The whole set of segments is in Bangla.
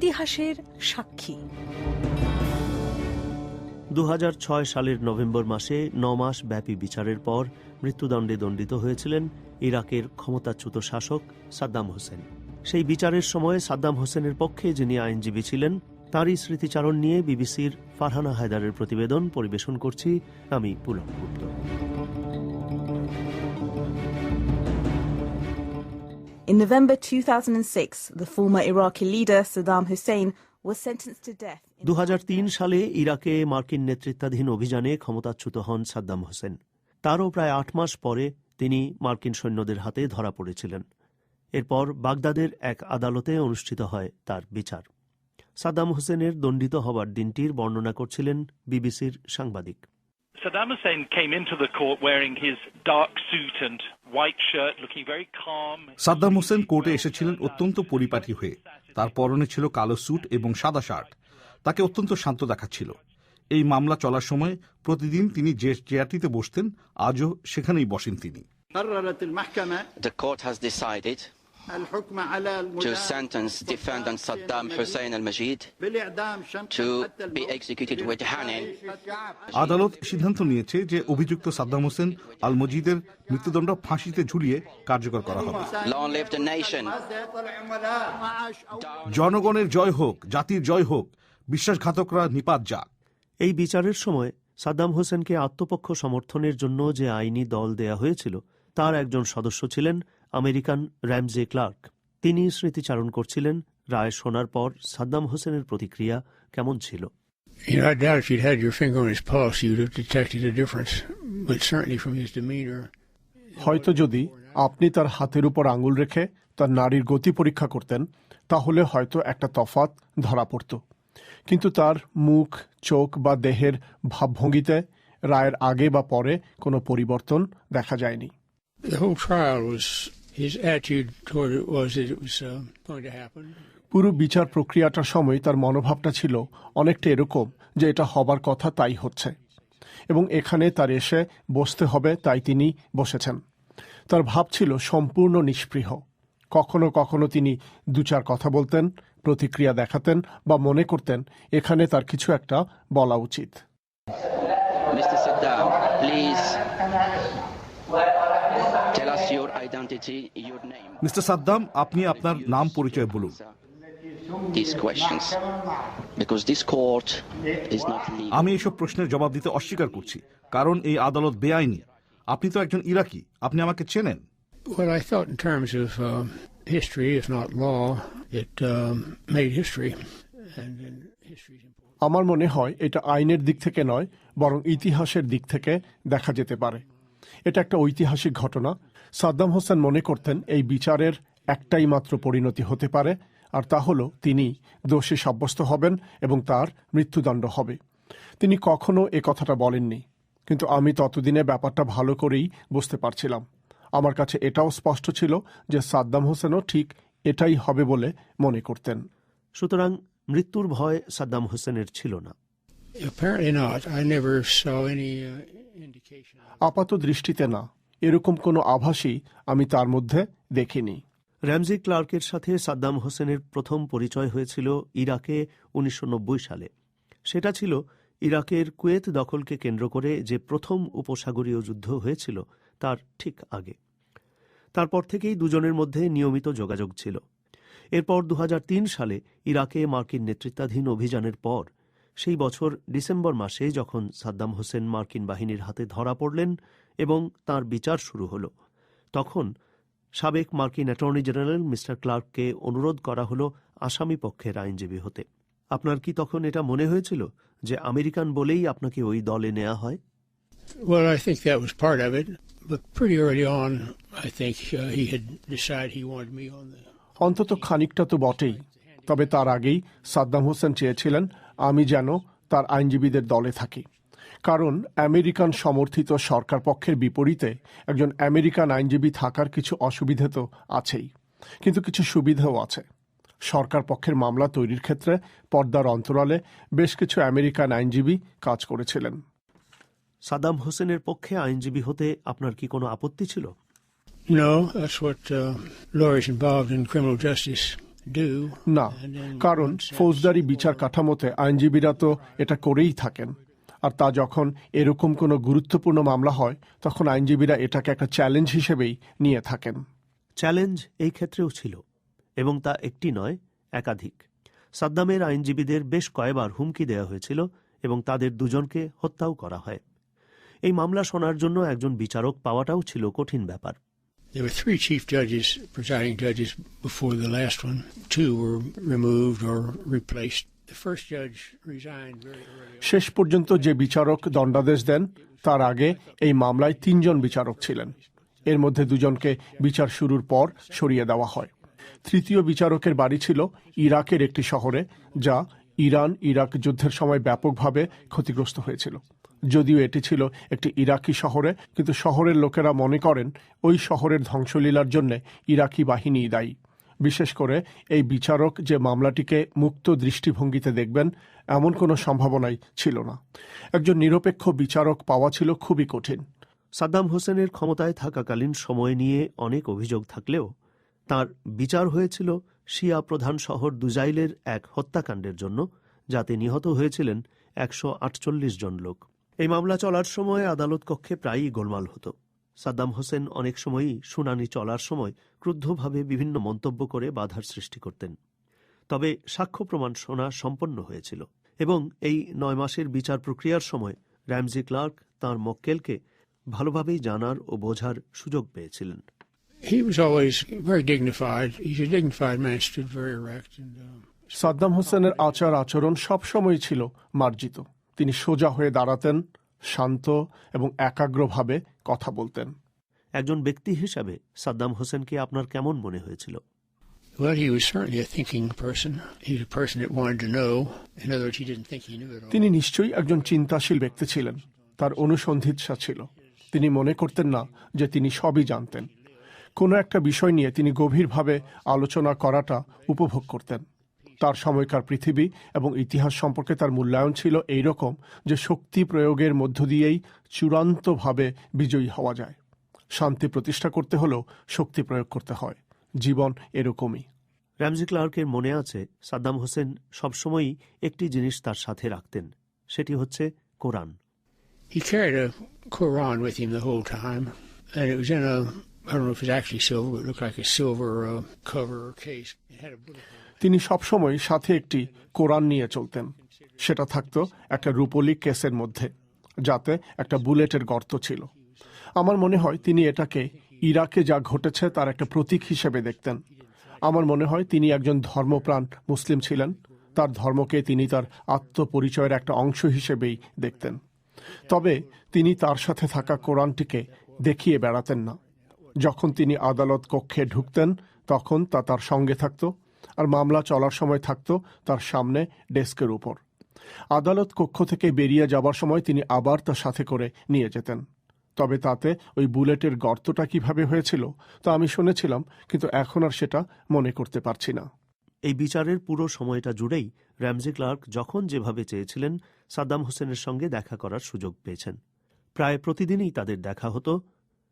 ইতিহাসের সাক্ষী। দু হাজার ছয় সালের নভেম্বর মাসে ন মাস ব্যাপী বিচারের পর মৃত্যুদণ্ডে দণ্ডিত হয়েছিলেন ইরাকের ক্ষমতাচ্যুত শাসক সাদ্দাম হোসেন। সেই বিচারের সময় সাদ্দাম হোসেনের পক্ষে যিনি আইনজীবী ছিলেন, তাঁরই স্মৃতিচারণ নিয়ে বিবিসির ফারহানা হায়দারের প্রতিবেদন পরিবেশন করছি আমি Pulak Gupta. November 2006, the former Iraqi leader Saddam Hussein was sentenced to death. in দু সালে ইরাকে মার্কিন নেতৃত্বাধীন অভিযানে ক্ষমতাচ্যুত হন সাদ্দাম হোসেন। তারও প্রায় আট মাস পরে তিনি মার্কিন সৈন্যদের হাতে ধরা পড়েছিলেন। এরপর বাগদাদের এক আদালতে অনুষ্ঠিত হয় তার বিচার। সাদ্দাম হোসেনের দণ্ডিত হবার দিনটির বর্ণনা করছিলেন বিবিসির সাংবাদিক। Saddam Hussein came into the court wearing his dark suit and white shirt, looking very calm. Saddam Hossain কোর্টে এসেছিলেন অত্যন্ত পরিপাটি হয়ে। তার পরনে ছিল কালো স্যুট এবং সাদা শার্ট তাকে অত্যন্ত শান্ত দেখাচ্ছিল। এই মামলা চলার সময় প্রতিদিন তিনি যে চেয়ারটিতে বসতেন আজও সেখানেই বসেন তিনি। The court has decided to sentence defendant Saddam Hussein al-Majid to be executed with hanging. আদালত সিদ্ধান্ত নিয়েছে যে অভিযুক্ত সাদ্দাম হোসেন আল মজিদের মৃত্যুদণ্ড ফাঁসিতে ঝুলিয়ে কার্যকর করা হবে। জনগণের জয় হোক জাতির জয় হোক বিশ্বাসঘাতকরা নিপাত যাক। এই বিচারের সময় সাদ্দাম হোসেনকে আত্মপক্ষ সমর্থনের জন্য যে আইনি দল দেয়া হয়েছিল তার একজন সদস্য ছিলেন আমেরিকান র্যামজে ক্লার্ক। তিনি স্মৃতিচারণ করছিলেন রায় শোনার পর সাদ্দাম হোসেনের প্রতিক্রিয়া কেমন ছিল? You know, I doubt if you'd had your finger on his pulse, you'd have detected a difference. But certainly from his demeanor, হয়তো যদি আপনি তার হাতের উপর আঙুল রেখে তার নারীর গতি পরীক্ষা করতেন তাহলে হয়তো একটা তফাত ধরা পড়ত। কিন্তু তার মুখ চোখ বা দেহের ভাবভঙ্গিতে রায়ের আগে বা পরে কোনো পরিবর্তন দেখা যায়নি। The whole trial was his attitude toward it was that it was uh, going to happen. পুরো বিচার প্রক্রিয়াটার সময় তার মনোভাবটা ছিল অনেকটা এরকম যে এটা হবার কথা তাই হচ্ছে। এবং এখানে তার এসে বসতে হবে তাই তিনি বসেছেন। তার ভাব ছিল সম্পূর্ণ নিষ্পৃহ কখনো কখনো তিনি দু চার কথা বলতেন প্রতিক্রিয়া দেখাতেন বা মনে করতেন এখানে তার কিছু একটা বলা উচিত। মিস্টার সাদ্দাম আপনি আপনার নাম পরিচয় বলুন These questions. Because this court is not legal. আমি এইসব প্রশ্নের জবাব দিতে অস্বীকার করছি কারণ এই আদালত বেআইনি আপনি তো একজন ইরাকি আপনি আমাকে চেনেন Well, I thought in terms of um, history, if not law, it um, made history. And, and history is important. আমার মনে হয় এটা আইনের দিক থেকে নয় বরং ইতিহাসের দিক থেকে দেখা যেতে পারে এটা একটা ঐতিহাসিক ঘটনা। সাদ্দাম হোসেন মনে করতেন এই বিচারের একটাই মাত্র পরিণতি হতে পারে, আর তা হল তিনি দোষী সাব্যস্ত হবেন এবং তার মৃত্যুদণ্ড হবে। তিনি কখনো এ কথাটা বলেননি, কিন্তু আমি ততদিনে ব্যাপারটা ভালো করেই বুঝতে পারছিলাম। আমার কাছে এটাও স্পষ্ট ছিল যে সাদ্দাম হোসেনও ঠিক এটাই হবে বলে মনে করতেন। সুতরাং মৃত্যুর ভয় সাদ্দাম হোসেনের ছিল না। Uh. আপাত দৃষ্টিতে না। এরকম কোনো আভাসই আমি তার মধ্যে দেখিনি। র্যামজি ক্লার্কের সাথে সাদ্দাম হোসেনের প্রথম পরিচয় হয়েছিল ইরাকে উনিশশো নব্বই সালে। সেটা ছিল ইরাকের কুয়েত দখলকে কেন্দ্র করে যে প্রথম উপসাগরীয় যুদ্ধ হয়েছিল তার ঠিক আগে। তারপর থেকেই দুজনের মধ্যে নিয়মিত যোগাযোগ ছিল। এরপর দু হাজার তিন সালে ইরাকে মার্কিন নেতৃত্বাধীন অভিযানের পর সেই বছর ডিসেম্বর মাসে যখন সাদ্দাম হোসেন মার্কিন বাহিনীর হাতে ধরা পড়লেন এবং তার বিচার শুরু হল তখন সাবেক মার্কিন অ্যাটর্নি জেনারেল মিস্টার ক্লার্ককে অনুরোধ করা হল আসামি পক্ষের আইনজীবী হতে আপনার কি তখন এটা মনে হয়েছিল যে আমেরিকান বলেই আপনাকে ওই দলে নেওয়া হয় Well, I think that was part of it. But pretty early on, I think uh, he had decided he wanted me on the. অন্তত খানিকটা তো বটেই তবে তার আগেই সাদ্দাম হোসেন চেয়েছিলেন আমি যেন তার আইনজীবীদের দলে থাকি। কারণ আমেরিকান সমর্থিত সরকার পক্ষের বিপরীতে একজন আমেরিকান আইনজীবী থাকার কিছু অসুবিধে তো আছেই কিন্তু কিছু সুবিধাও আছে। সরকার পক্ষের মামলা তৈরির ক্ষেত্রে পর্দার অন্তরালে বেশ কিছু আমেরিকান আইনজীবী কাজ করেছিলেন। সাদাম হোসেনের পক্ষে আইনজীবী হতে আপনার কি কোনো আপত্তি ছিল? No, that's what uh, lawyers involved in criminal justice. না কারণ ফৌজদারি বিচার কাঠামোতে আইনজীবীরা তো এটা করেই থাকেন। আর তা যখন এরকম কোনো গুরুত্বপূর্ণ মামলা হয় তখন আইনজীবীরা এটাকে একটা চ্যালেঞ্জ হিসেবেই নিয়ে থাকেন। চ্যালেঞ্জ এই ক্ষেত্রেও ছিল এবং তা একটি নয় একাধিক। সাদ্দামের আইনজীবীদের বেশ কয়েকবার হুমকি দেওয়া হয়েছিল এবং তাদের দুজনকে হত্যাও করা হয়। এই মামলা শোনার জন্য একজন বিচারক পাওয়াটাও ছিল কঠিন ব্যাপার। There were three chief judges, presiding judges, before the last one. Two were removed or replaced. The first judge resigned very early. শেষ পর্যন্ত যে বিচারক দণ্ডাদেশ দেন তার আগে এই মামলায় তিনজন বিচারক ছিলেন এর মধ্যে দুজনকে বিচার শুরুর পর সরিয়ে দেওয়া হয় তৃতীয় বিচারকের বাড়ি ছিল ইরাকের একটি শহরে যা ইরান ইরাক যুদ্ধের সময় ব্যাপকভাবে ক্ষতিগ্রস্ত হয়েছিল যদিও এটি ছিল একটি ইরাকি শহরে, কিন্তু শহরের লোকেরা মনে করেন ওই শহরের ধ্বংসলীলার জন্য ইরাকি বাহিনী দায়ী। বিশেষ করে এই বিচারক যে মামলাটিকে মুক্ত দৃষ্টিভঙ্গিতে দেখবেন, এমন কোনো সম্ভাবনাই ছিল না। একজন নিরপেক্ষ বিচারক পাওয়া ছিল খুবই কঠিন। সাদ্দাম হোসেনের ক্ষমতায় থাকাকালীন সময় নিয়ে অনেক অভিযোগ থাকলেও তার বিচার হয়েছিল শিয়া প্রধান শহর দুজাইলের এক হত্যাকাণ্ডের জন্য, যাতে নিহত হয়েছিলেন একশো আটচল্লিশ জন লোক। এই মামলা চলার সময় আদালত কক্ষে প্রায়ই গোলমাল হতো সাদ্দাম হোসেন অনেক সময়ই শুনানি চলার সময় ক্রুদ্ধভাবে বিভিন্ন মন্তব্য করে বাধার সৃষ্টি করতেন তবে সাক্ষ্য প্রমাণ শোনা সম্পন্ন হয়েছিল এবং এই নয় মাসের বিচার প্রক্রিয়ার সময় র্যামজি ক্লার্ক তাঁর মক্কেলকে ভালোভাবেই জানার ও বোঝার সুযোগ পেয়েছিলেন He was always very dignified. He's a dignified man, stood very erect. And, um, Saddam হোসেনের আচার আচরণ সবসময় ছিল মার্জিত তিনি সোজা হয়ে দাঁড়াতেন শান্ত এবং একাগ্রভাবে কথা বলতেন। একজন ব্যক্তি হিসাবে সাদ্দাম হোসেনকে আপনার কেমন মনে হয়েছিল. তিনি নিশ্চয়ই একজন চিন্তাশীল ব্যক্তি ছিলেন। তার অনুসন্ধিৎসা ছিল। তিনি মনে করতেন না যে তিনি সবই জানতেন। কোনো একটা বিষয় নিয়ে তিনি গভীরভাবে আলোচনা করাটা উপভোগ করতেন। তার সময়কার পৃথিবী এবং ইতিহাস সম্পর্কে তার মূল্যায়ন ছিল এই রকম যে শক্তি প্রয়োগের মধ্য দিয়েই চূড়ান্তভাবে বিজয়ী হওয়া যায় শান্তি প্রতিষ্ঠা করতে হলেও শক্তি প্রয়োগ করতে হয় জীবন এরকমই র্যামজি ক্লার্কের মনে আছে সাদ্দাম হোসেন সবসময়ই একটি জিনিস তার সাথে রাখতেন সেটি হচ্ছে কোরআন He carried a Quran with him the whole time, and it was in a, I don't know if it's actually silver, but it looked like a silver uh, cover or case. It had a bullet hole. তিনি সবসময় সাথে একটি কোরআন নিয়ে চলতেন। সেটা থাকতো একটা রূপলি কেসের মধ্যে, যাতে একটা বুলেটের গর্ত ছিল। আমার মনে হয় তিনি এটাকে ইরাকে যা ঘটেছে তার একটা প্রতীক হিসেবে দেখতেন। আমার মনে হয় তিনি একজন ধর্মপ্রাণ মুসলিম ছিলেন। তার ধর্মকে তিনি তার আত্মপরিচয়ের একটা অংশ হিসেবেই দেখতেন। তবে তিনি তার সাথে থাকা কোরআনটিকে দেখিয়ে বেড়াতেন না। যখন তিনি আদালত কক্ষে ঢুকতেন, তখন তা তার সঙ্গে থাকতো। আর মামলা চলার সময় থাকত তার সামনে ডেস্কের উপর। আদালত কক্ষ থেকে বেরিয়ে যাবার সময় তিনি আবার তার সাথে করে নিয়ে যেতেন। তবে তাতে ওই বুলেটের গর্তটা কীভাবে হয়েছিল তা আমি শুনেছিলাম, কিন্তু এখন আর সেটা মনে করতে পারছি না। এই বিচারের পুরো সময়টা জুড়েই র্যামজি ক্লার্ক যখন যেভাবে চেয়েছিলেন, সাদ্দাম হোসেনের সঙ্গে দেখা করার সুযোগ পেয়েছেন। প্রায় প্রতিদিনই তাদের দেখা হতো,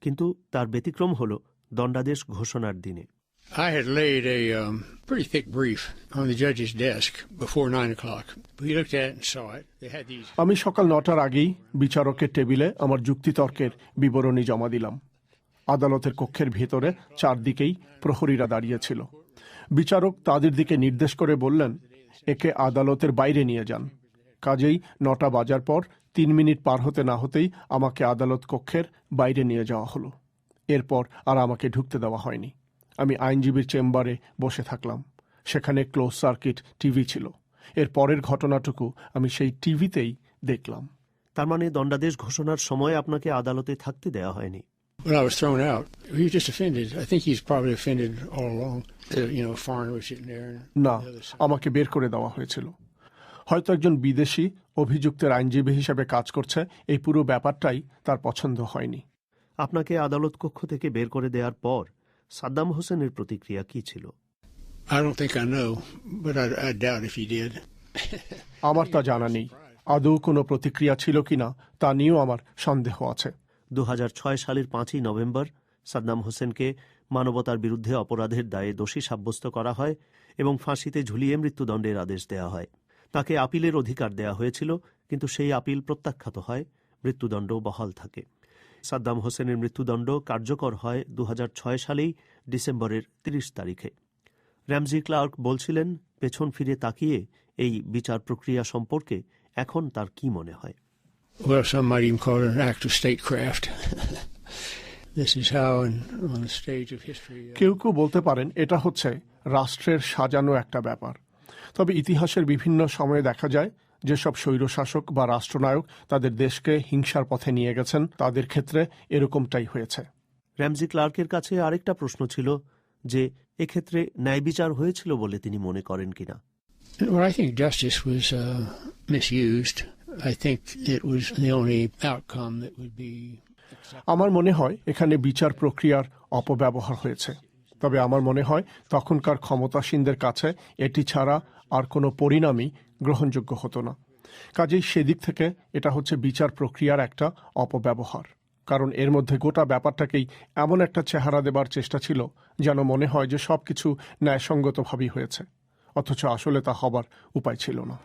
কিন্তু তার ব্যতিক্রম হল দণ্ডাদেশ ঘোষণার দিনে। I had laid a um, pretty thick brief on the judge's desk before nine o'clock. We looked at it and saw it. They had these. আমি সকাল নটার আগেই বিচারকের টেবিলে আমার যুক্তিতর্কের বিবরণী জমা দিলাম আদালতের কক্ষের ভেতরে চারদিকেই প্রহরীরা দাঁড়িয়েছিল বিচারক তাদের দিকে নির্দেশ করে বললেন একে আদালতের বাইরে নিয়ে যান কাজেই নটা বাজার পর তিন মিনিট পার হতে না হতেই আমাকে আদালত কক্ষের বাইরে নিয়ে যাওয়া হলো এরপর আর আমাকে ঢুকতে দেওয়া হয়নি আমি আইনজীবীর চেম্বারে বসে থাকলাম সেখানে ক্লোজ সার্কিট টিভি ছিল এর পরের ঘটনাটুকু আমি সেই টিভিতেই দেখলাম তার মানে দণ্ডাদেশ ঘোষণার সময় আপনাকে আদালতে থাকতে দেওয়া হয়নি When I was thrown out, he was just offended. I think he's probably offended all along. You know, foreigner was sitting there. না. আমাকে বের করে দেওয়া হয়েছিল হয়তো একজন বিদেশি অভিযুক্তের আইনজীবী হিসেবে কাজ করছে এই পুরো ব্যাপারটাই তার পছন্দ হয়নি আপনাকে আদালত কক্ষ থেকে বের করে দেওয়ার পর সাদ্দাম হোসেনের প্রতিক্রিয়া কি ছিল? I don't think I know, but I, I doubt if he did. আমার তা জানা নেই। আদৌ কোনো প্রতিক্রিয়া ছিল কিনা তা নিয়েও আমার সন্দেহ আছে। দু হাজার ছয় সালের পাঁচই নভেম্বর সাদ্দাম হোসেনকে মানবতার বিরুদ্ধে অপরাধের দায়ে দোষী সাব্যস্ত করা হয় এবং ফাঁসিতে ঝুলিয়ে মৃত্যুদণ্ডের আদেশ দেওয়া হয়। তাকে আপিলের অধিকার দেওয়া হয়েছিল কিন্তু সেই আপিল প্রত্যাখ্যাত হয় মৃত্যুদণ্ড বহাল থাকে। সাদ্দাম হোসেনের মৃত্যুদণ্ড কার্যকর হয় দু হাজার ছয় সালেই ডিসেম্বরের ৩০ তারিখে। র্যামজি ক্লার্ক বলছিলেন পেছন ফিরে তাকিয়ে এই বিচার প্রক্রিয়া সম্পর্কে এখন তার কি মনে হয়? Well, some might even call it an act of statecraft. this is how, in, on the stage of history, uh, কেউ কেউ বলতে পারেন এটা হচ্ছে রাষ্ট্রের সাজানো একটা ব্যাপার। তবে ইতিহাসের বিভিন্ন সময়ে দেখা যায় যেসব স্বৈরশাসক বা রাষ্ট্রনায়ক তাদের দেশকে হিংসার পথে নিয়ে গেছেন তাদের ক্ষেত্রে এরকমটাই হয়েছে। র্যামজি ক্লার্কের কাছে আরেকটা প্রশ্ন ছিল যে এক্ষেত্রে ন্যায় বিচার হয়েছিল বলে তিনি মনে করেন কিনা? Well, I think justice was uh, misused. I think it was the only outcome that would be আমার মনে হয় এখানে বিচার প্রক্রিয়ার অপব্যবহার হয়েছে। তবে আমার মনে হয় তখনকার ক্ষমতাসীনদের কাছে এটি ছাড়া আর কোনো পরিণামই গ্রহণযোগ্য হতো না। কাজেই সেদিক থেকে এটা হচ্ছে বিচার প্রক্রিয়ার একটা অপব্যবহার। কারণ এর মধ্যে গোটা ব্যাপারটাকেই এমন একটা চেহারা দেবার চেষ্টা ছিল যেন মনে হয় যে সব কিছু ন্যায়সঙ্গতভাবেই হয়েছে। অথচ আসলে তা হবার উপায় ছিল না।